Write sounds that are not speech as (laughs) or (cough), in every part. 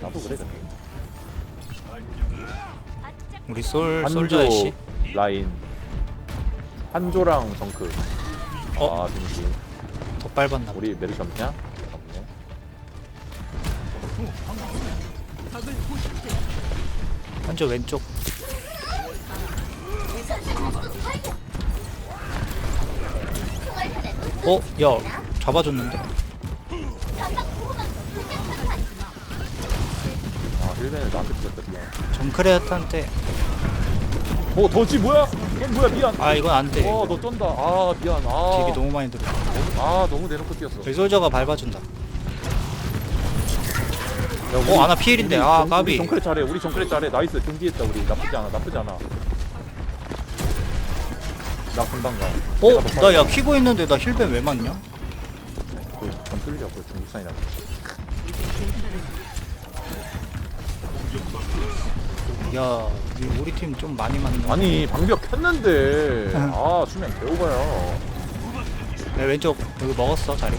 나도 그래 근데 우리 솔 한조 솔저 애쉬 라인 한조랑 정크 어? 아 빈지 더 빨봤나 봐. 우리 메르시 없냐? 없네 한조 왼쪽 어? 야 잡아줬는데 붙였다 정크레아트한테. 어 더지 뭐야? 넌 뭐야 미안. 아 이건 안돼. 어너 쩐다. 아 미안. 아, 딜이 너무 많이 들어. 아 너무 내놓고 뛰었어. 저기 솔저가 밟아준다. 야, 우리- 어 아나 피일인데. 우리 아 정- 우리 까비. 정크레 잘해. 우리 정크레 잘해. 나이스. 경기했다 우리. 나쁘지 않아. 나쁘지 않아. 나 금방 가. 어? 나야 키고 있는데 나 힐벤 왜 맞냐? 그 좀 뚫려 그 중국산이라 야 우리- 우리 팀 좀 많이 맞는 거 아니 방벽 켰는데. 아 수면 개오바야. 내 왼쪽 여기 먹었어 자리.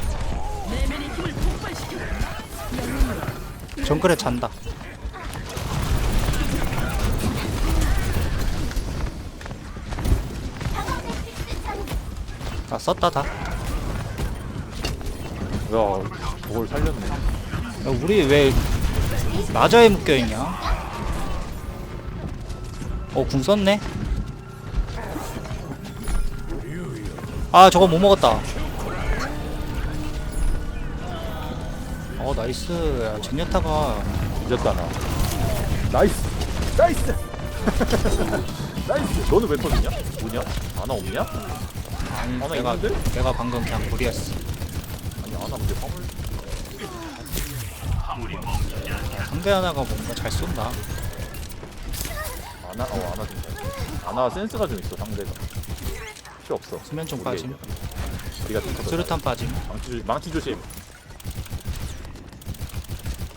정글에 잔다. 아 썼다 다. 야, 야 그걸 살렸네. 우리 왜 마저에 묶여 있냐 어 궁 썼네. 아 저거 못 먹었다. 어 나이스. 야, 젠야타가. 잊었다 나. 나이스. 나이스. (laughs) 나이스. 너는 왜 터지냐? 뭐냐? 아나 없냐? 아니 하나 내가 있는데? 내가 방금 그냥 무리했어. 아니 아나 근데 화물. 상대 하나가 뭔가 잘 쏜다 아나 어 아나 좀 잘. 아나 센스가 좀 있어 상대가. 필요 없어. 수면 좀 빠짐. 우리가 좀. 수류탄 빠짐. 망치 조심 망치 조심.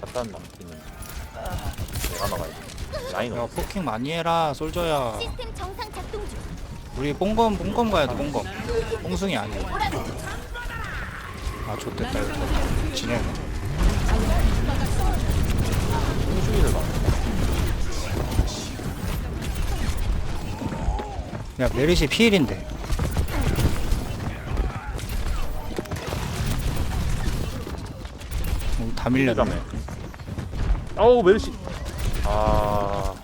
갖다 망치는. 내가 나가야 돼. 라인 야 없어. 포킹 많이 해라 솔저야. 시스템 정상 작동 중. 우리 뽕검 뽕검 가야 돼 뽕검. 뽕숭이 아니야. 아 좋됐다 이거. 진행 홍중이를 봐 야 메리시 피일인데. 음, 다 밀렸네. 밀려가네 아우 메르시. 아,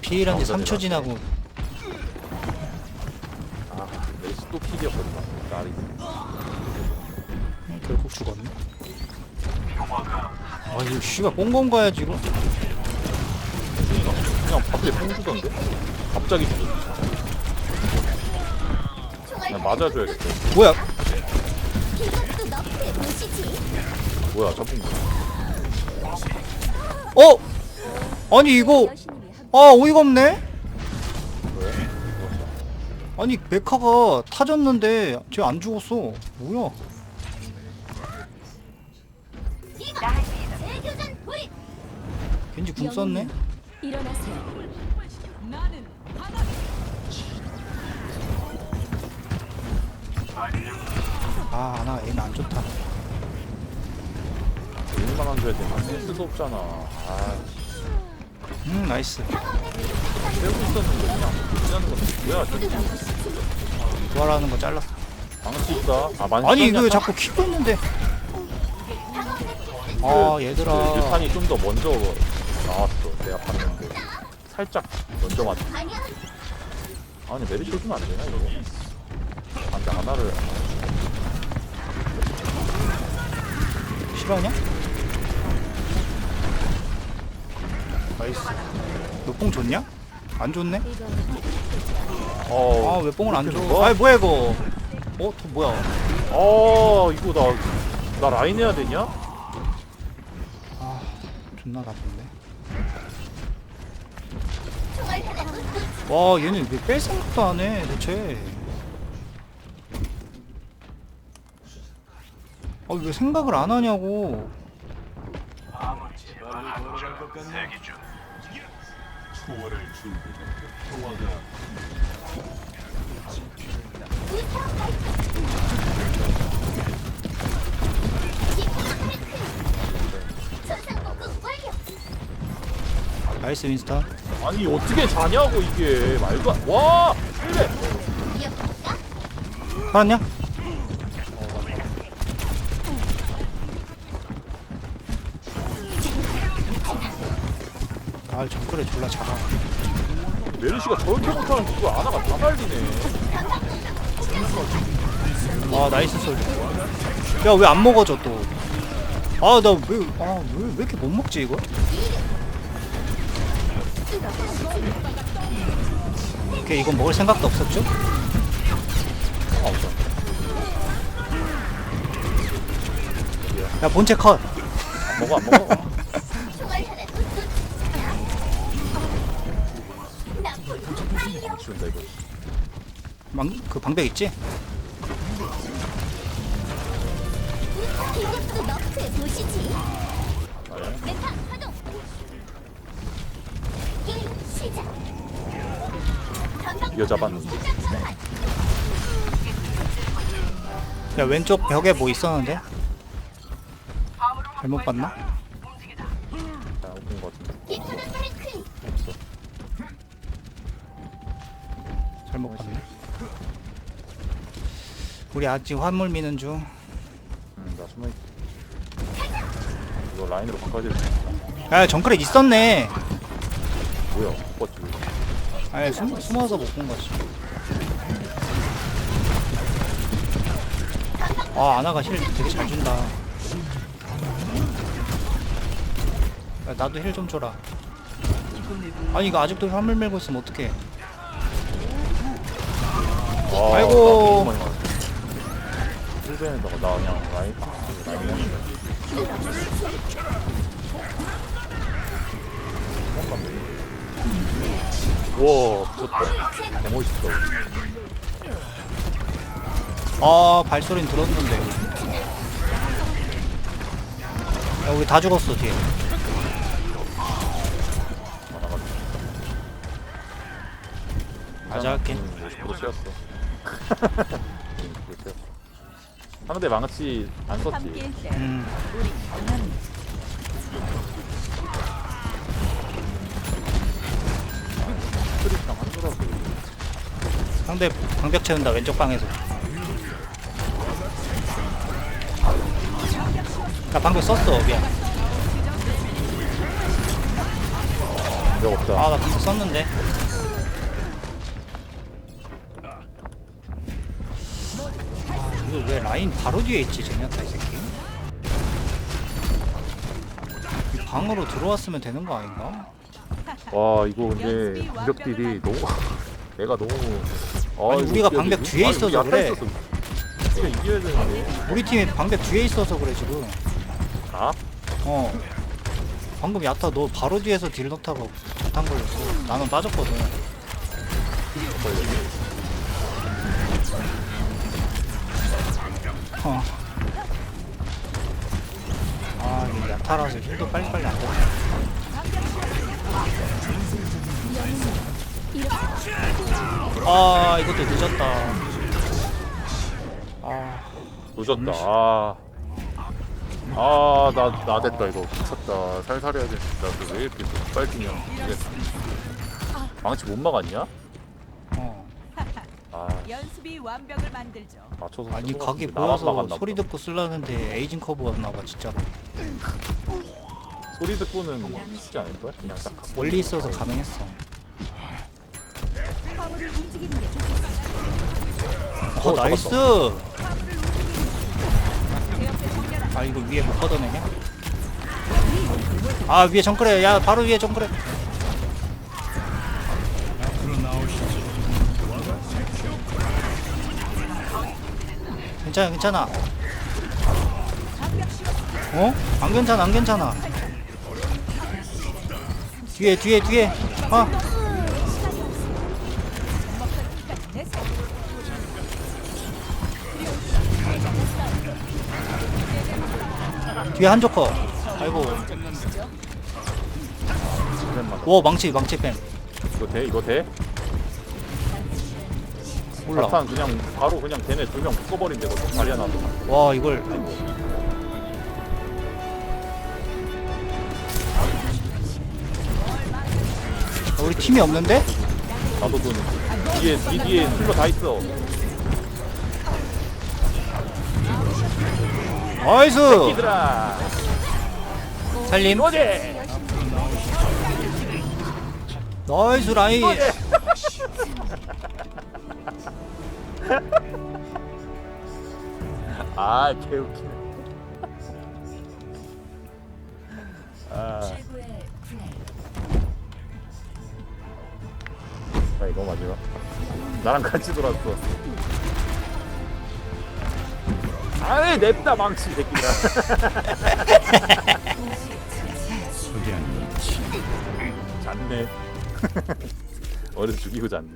피일한 지 아, 3초 지나고. 아 메르시 또 필이었거든 나리 음, 결국 죽었네. 아 이거 씨발 뽕검 가야지 이거. 그냥 밖에 뽕 주던데? 갑자기 주던데 그냥 맞아줘야겠다 뭐야. 뭐야 잡힌 거 어? 아니 이거 아 어이가 없네 왜? 아니 메카가 타졌는데 쟤 안 죽었어 뭐야 돌입. 겐지 궁 썼네 일어나세요. 아 아나 에임 안 좋다. 얼마나 줘야 되나 센스도 없잖아. 아 음 나이스. 빼고 있었는데 그냥 무시하는 건 뭐야 저 부활하는 거 잘랐어. 망치 있다. 아 망치 아니 이거 왜 있냐? 자꾸 키고 있는데. 아그 얘들아. 유탄이 좀 더 먼저 나왔어. 내가 봤는데. 살짝 먼저 맞. 아니 메리시 주면 안 되나 이거 하나를 싫어하냐? 나이스 너뽕 좋냐? 안 좋네? 어 아왜 뽕을 안 이렇게 줘? 아이 뭐야 이거 어? 또 뭐야 어 이거 나 나 라인 해야 되냐? 아 존나 나쁜데. 와 얘는 왜 뺄 생각도 안해 대체 아 왜 생각을 안 하냐고. 나이스 윈스턴 아니 어떻게 자냐고 이게 말도 안... 와! 살았냐? 아 정글에 졸라 작아. 메르시가 저렇게 못하는 그걸 아나가 다 날리네. 와 나이스 솔드 야왜 안 먹어져 또아 나 왜 아 왜 왜 이렇게 못 먹지 이거? 오케이 이건 먹을 생각도 없었죠? 아야 본체 컷. 안 먹어 안 먹어 안 치운다 이거 망, 그 방벽 있지? 메타 파동. 게임 시작. 전방 이거 잡았는데 시작 전환. 야 왼쪽 벽에 뭐 있었는데? 잘못 봤나? 우리 아직 화물 미는 중. 응나 숨어 있 이거 라인으로 바꿔야 될야 정크레 있었네. 뭐야? 왜. 아니 숨, 숨어서 못 본 거지. 아 아나가 힐 되게 잘 준다. 야, 나도 힐 좀 줘라. 아니 이거 아직도 화물 밀고 있으면 어떡해. 와, 아이고. 힐벤에다가 나 그냥 라인 라인 했는데 와 미쳤다. 개멋있어 아 발소리는 들었는데. 야 우리 다 죽었어 뒤에. 많아가지고 맞아 할게. 음, 50% 씌웠어. 음, 50% 씌웠어 상대 망치 안 썼지. 음한 줄어서 상대 방벽 채운다 왼쪽 방에서. 나 방벽 썼어 미안. 몇 없다. 아나 방벽 썼는데 이거 왜 라인 바로 뒤에 있지 제냐타 이 새끼 이 방으로 들어왔으면 되는 거 아닌가? 와 이거 근데 공격딜이 너무 (laughs) 내가 너무 아, 아니, 이거 우리가 방벽? 뒤에 아니, 있어서 약간 그래. 우리가 이겨야 되는데 우리 팀이 방벽 뒤에 있어서 그래 지금 아? 어 방금 야타 너 바로 뒤에서 딜 넣다가 자탄 걸렸어 나는 빠졌거든 어. 아 이게 야타라서 힐도 빨리빨리 안 돼. 아 이것도 늦었다 아 늦었다 아. 아, 나, 나 됐다, 이거. 미쳤다. 살살 해야 되겠다. 왜 이렇게 빨리 뛰냐. 이게. 망치 못 막았냐? 연습이 완벽을 만들죠. 맞춰서. 아니 각이 나만 보여서 막았나 소리 보다. 듣고 쓰려는데 에이징 커브였나봐 진짜로 소리 듣고는 쉽지 않을걸? 그냥 딱. 갖고 멀리 있어서 가능했어 화물을 움직이는 게 좋겠어. 어 어, 나이스 정렬한 아 이거 위에 못 걷어내냐? 아 위에 정크래 야 바로 위에 정크래 괜찮아 괜찮아 어? 안 괜찮아 안 괜찮아 뒤에 뒤에 뒤에 어 뒤에 한 조커 아이고. 오 망치 망치 뺨 이거 돼? 이거 돼? 몰라. 사탄 그냥 바로 그냥 걔네 두 명 묶어버린 데거든. 다리 하나. 와 이걸. 우리 팀이 없는데? 나도 돈 뒤에 뒤 뒤에 힐러 다 있어. 나이스! 얘들아! 살림. 이거지! 나이스 라인 (laughs) 아 개웃기네. 아. 자, 이거 마지막. 나랑 같이 돌았어. 아이 냅다 망치 이 새끼야 잤네. (laughs) 어려서 죽이고 잤네